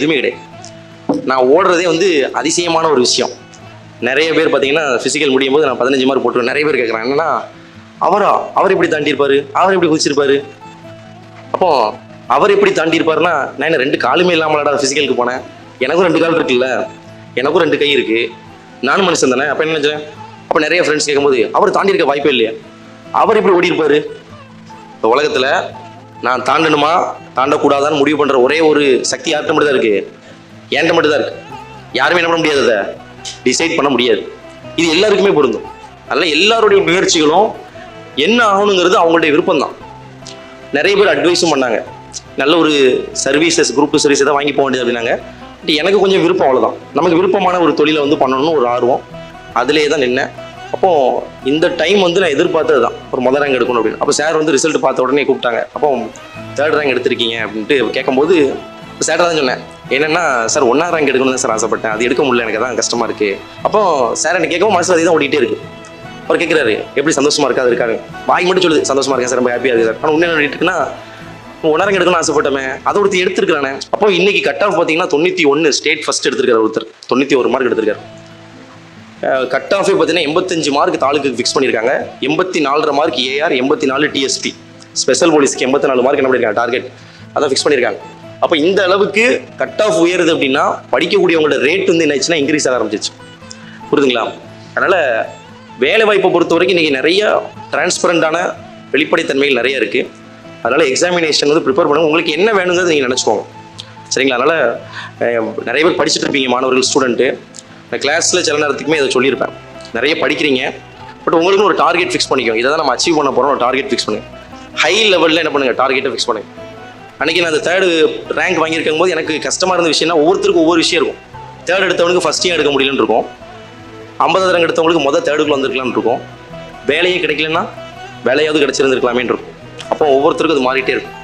எதுவுமே கிடையாது. நான் ஓடுறதே வந்து அதிசயமான ஒரு விஷயம். நிறைய பேர் பார்த்தீங்கன்னா ஃபிசிக்கல் முடியும் போது நான் பதினஞ்சு மார்க் போட்டுருவேன். நிறைய பேர் கேட்குறாங்க என்னன்னா அவரா? அவர் எப்படி தாண்டியிருப்பாரு? அவர் எப்படி குதிச்சிருப்பாரு? அப்போ அவர் எப்படி தாண்டியிருப்பாருன்னா நான் என்ன ரெண்டு காலுமே இல்லாமலடா ஃபிசிக்கலுக்கு போனேன். எனக்கும் ரெண்டு கால் இருக்குல்ல? எனக்கும் ரெண்டு கை இருக்கு. நானும் மனுஷன் தானே. அப்போ என்ன நினச்சேன்? அப்போ நிறைய ஃப்ரெண்ட்ஸ் கேட்கும்போது அவர் தாண்டியிருக்க வாய்ப்பே இல்லையா. அவர் எப்படி ஓடி இருப்பாரு இந்த உலகத்தில் நான் தாண்டணுமா? தாண்டக்கூடாதான்னு முடிவு பண்ணுற ஒரே ஒரு சக்தி யார்கிட்ட மட்டும் தான் இருக்கு. என்கிட்ட மட்டும் தான் இருக்குது யாருமே என்ன பண்ண முடியாது அதை. டிசைட் பண்ண முடியாது. இது எல்லாருக்குமே பொருந்தும். அதனால் எல்லாருடைய முயற்சிகளும் என்ன ஆகணுங்கிறது அவங்களுடைய விருப்பம் தான் நிறைய பேர் அட்வைஸும் பண்ணாங்க. நல்ல ஒரு சர்வீசஸ் குரூப் சர்வீஸ் தான் வாங்கி போக வேண்டியது அப்படின்னாங்க. பட் எனக்கு கொஞ்சம் விருப்பம் அவ்வளோதான் நமக்கு விருப்பமான ஒரு தொழிலை வந்து பண்ணணும்னு ஒரு ஆர்வம். அதிலே தான் நின்னேன். அப்போ இந்த டைம் வந்து நான் எதிர்பார்த்தது தான் ஒரு முதல் ரேங்க் எடுக்கணும் அப்படின்னு. அப்போ சார் வந்து ரிசல்ட் பார்த்த உடனே கூப்பிட்டாங்க. அப்போ தேர்ட் ரேங்க் எடுத்திருக்கீங்க அப்படின்ட்டு கேட்கும்போது சார் தான் சொன்னேன். என்னென்னா சார் ஒன்றா ரேங்க் எடுக்கணும்னு சார் ஆசைப்பட்டேன். அது எடுக்க முடியல எனக்கு தான் கஷ்டமாக இருக்குது அப்போ சார் எனக்கு கேட்கவும் மனசில் அதே தான் ஓடிட்டே இருக்குது அவர் கேட்குறாரு எப்படி சந்தோஷமாக இருக்கா? அது இருக்காங்க வாய் மட்டும் சொல்லுது சந்தோஷமாக இருக்கேன் சார் ரொம்ப ஹாப்பியாக இருக்குது சார் ஆனால் உண்மையாக ஓடிட்டு இருக்குன்னா ரேங்க் எடுக்கணும்னு ஆசைப்பட்டமே அதை ஒருத்தர் எடுத்துருக்கிறானே. அப்போ இன்னைக்கு கட் ஆஃப் பார்த்தீங்கன்னா தொண்ணூற்றி ஒன்று ஸ்டேட் ஃபஸ்ட் எடுத்திருக்காரு ஒருத்தர். தொண்ணூற்றி ஒரு மார்க் எடுத்திருக்காரு. கட் ஆஃபே பார்த்தீங்கன்னா எண்பத்தஞ்சு மார்க் தாலுக்கு ஃபிக்ஸ் பண்ணியிருக்காங்க. எண்பத்தி நாலரை மார்க் ஏஆர் எண்பத்தி நாலு டிஎஸ்பி ஸ்பெஷல் போலீஸ்க்கு எண்பத்தி நாலு மார்க் என்ன பண்ணியிருக்காங்க? டார்கெட் அதான் ஃபிக்ஸ் பண்ணியிருக்காங்க. அப்போ இந்த அளவுக்கு கட் ஆஃப் உயருது அப்படின்னா படிக்கக்கூடியவங்களோட ரேட் வந்து என்ன ஆச்சுன்னா இன்க்ரீஸ் ஆக ஆரம்பிச்சிச்சு. புரிதுங்களா அதனால் வேலை வாய்ப்பை பொறுத்த வரைக்கும் இன்றைக்கி நிறைய டிரான்ஸ்பரண்டான வெளிப்படைத்தன்மைகள் நிறைய இருக்குது அதனால் எக்ஸாமினேஷன் வந்து ப்ரிப்பேர் பண்ணுங்க உங்களுக்கு என்ன வேணுங்கிறது நீங்கள் நினச்சிக்கோங்க. சரிங்களா? அதனால் நிறைய பேர் படிச்சுட்டு இருப்பீங்க மாணவர்கள் ஸ்டூடெண்ட்டு நான் கிளாஸில் சில நேரத்துக்குமே இதை சொல்லியிருப்பேன். நிறைய படிக்கிறீங்க பட் உங்களுக்கு ஒரு டார்கெட் ஃபிக்ஸ் பண்ணிக்கோங்க. இதை தான் நம்ம அச்சீவ் பண்ண போகிறோம் ஒரு டார்கெட் ஃபிக்ஸ் பண்ணுங்க. ஹை லெவலில் என்ன பண்ணுங்கள் டார்கெட்டை ஃபிக்ஸ் பண்ணுங்க. அன்றைக்கி நான் அந்த தேர்டு ரேங்க் வாங்கியிருக்கும் போது எனக்கு கஷ்டமாக இருந்த விஷயம்னா ஒவ்வொருத்தருக்கும் ஒவ்வொரு விஷயம் இருக்கும். தேர்ட் எடுத்தவனுக்கு ஃபஸ்ட்டையும் எடுக்க முடியலன்னு இருக்கும். ஐம்பதாவது ரேங்க் எடுத்தவங்களுக்கு மொதல் தேர்டுக்குள்ள வந்திருக்கலாம்னு இருக்கும். வேலையே கிடைக்கலன்னா வேலையாவது கிடைச்சிருந்துருக்கலாமேன்னு இருக்கும். அப்போ ஒவ்வொருத்தருக்கும் அது மாறிட்டே இருக்கும்.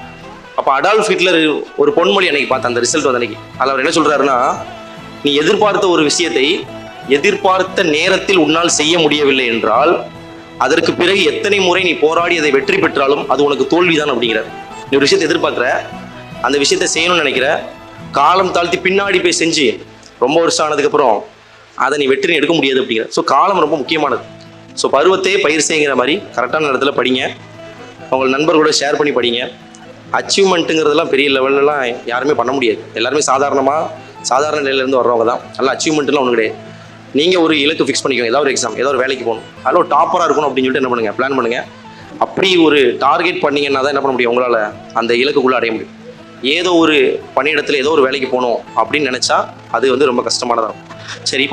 அப்போ அடால்ஃப் ஹிட்லர் ஒரு பொன்மொழி அன்னைக்கு பார்த்தேன் அந்த ரிசல்ட் வந்து அன்னைக்கு. அதில் அவர் என்ன சொல்கிறாருன்னா நீ எதிர்பார்த்த ஒரு விஷயத்தை எதிர்பார்த்த நேரத்தில் உன்னால் செய்ய முடியவில்லை என்றால் அதற்கு பிறகு எத்தனை முறை நீ போராடி அதை வெற்றி பெற்றாலும் அது உனக்கு தோல்விதான் அப்படிங்கிறார். நீ ஒரு விஷயத்தை எதிர்பார்க்குற அந்த விஷயத்தை செய்யணும்னு நினைக்கிற காலம் தாழ்த்தி பின்னாடி போய் செஞ்சு ரொம்ப வருஷம் ஆனதுக்கப்புறம் அதை நீ வெற்றி எடுக்க முடியாது அப்படிங்கிற. ஸோ காலம் ரொம்ப முக்கியமானது. ஸோ பருவத்தையே பயிர் செய்கிற மாதிரி கரெக்டான இடத்துல படிங்க. உங்கள் நண்பர்களோட ஷேர் பண்ணி படிங்க. அச்சீவ்மெண்ட்டுங்கிறதெல்லாம் பெரிய லெவல்லலாம் யாருமே பண்ண முடியாது. எல்லாருமே சாதாரணமாக சாதாரண நிலையிலேருந்து வர்றவங்க தான். நல்லா அச்சீவ்மெண்ட்லாம் ஒன்று கிடையாது. நீங்கள் ஒரு இலக்கு ஃபிக்ஸ் பண்ணிக்கோங்க. ஏதாவது ஒரு எக்ஸாம் ஏதாவது ஒரு வேலைக்கு போகணும். அதில் ஒரு டாப்பராக இருக்கணும் அப்படின்னு சொல்லிட்டு என்ன பண்ணுங்கள் பிளான் பண்ணுங்கள் அப்படி ஒரு டார்கெட் பண்ணீங்கன்னா தான் என்ன பண்ண முடியும்? உங்களால் அந்த இலக்குக்குள்ளே அடைய முடியும். ஏதோ ஒரு பணியிடத்தில் ஏதோ ஒரு வேலைக்கு போகணும் அப்படின்னு நினச்சா அது வந்து ரொம்ப கஷ்டமானதாக இருக்கும் சரி இப்போ